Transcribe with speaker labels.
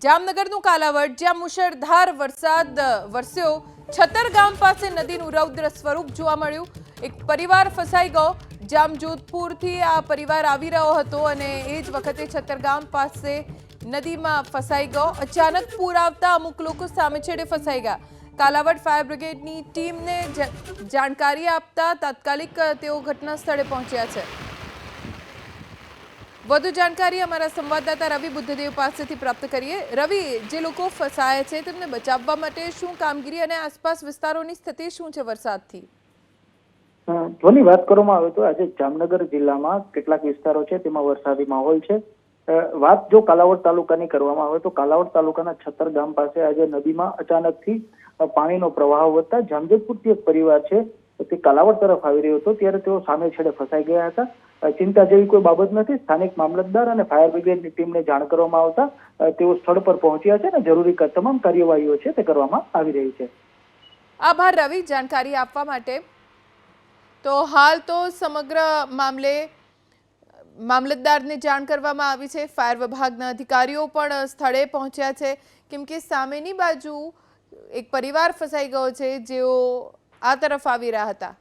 Speaker 1: જામનગરનું કાલાવડ, જ્યાં મુશળધાર વરસાદ વરસ્યો, છતર ગામ પાસે નદીનું રૌદ્ર સ્વરૂપ જોવા મળ્યું. એક પરિવાર ફસાઈ ગયો. જામજોધપુરથી આ પરિવાર આવી રહ્યો હતો અને એ જ વખતે છતર ગામ પાસે નદીમાં ફસાઈ ગયો. અચાનક પૂર આવતા અમુક લોકો સામે છેડે ફસાઈ ગયા. કાલાવડ ફાયર બ્રિગેડની ટીમને જાણકારી આપતા તાત્કાલિક તેઓ ઘટના સ્થળે પહોંચ્યા છે. વધુ જાણકારી અમારા સંવાદદાતા રવિ બુદ્ધદેવ પાસેથી પ્રાપ્ત કરીએ. રવિ, જે લોકો ફસાયા છે તેમને બચાવવા માટે શું કામગીરી અને આસપાસ વિસ્તારોની સ્થિતિ શું છે વરસાદથી?
Speaker 2: ધ્વની વાત કરવામાં આવે તો આજે જામનગર જિલ્લામાં કેટલાક વિસ્તારો છે તેમાં વરસાદી માહોલ છે. વાત જો કાલાવડ તાલુકાની કરવામાં આવે તો કાલાવડ તાલુકાના છતર ગામ પાસે આજે નદીમાં અચાનકથી પાણીનો પ્રવાહ વધતા જામજોધપુરથી એક પરિવાર છે તે કાલાવડ તરફ આવી રહ્યો હતો, ત્યારે તેઓ સામે છેડે ફસાઈ ગયા હતા. ચિંતા જેવી કોઈ બાબત નથી. સ્થાનિક મામલતદાર અને ફાયર બ્રિગેડની ટીમને જાણ કરવામાં આવતા તેઓ સ્થળ પર પહોંચ્યા છે અને જરૂરી તમામ કાર્યવાહીઓ છે તે કરવામાં આવી રહી છે.
Speaker 1: આભાર રવિ, જાણકારી આપવા માટે. તો હાલ તો સમગ્ર મામલે, મામલતદારને જાણ કરવામાં આવી છે. ફાયર વિભાગના અધિકારીઓ પણ સ્થળે પહોંચ્યા છે. કેમ કે સામેની બાજુ એક પરિવાર ફસાઈ ગયો છે, જેઓ આ તરફ આવી રહ્યા હતા.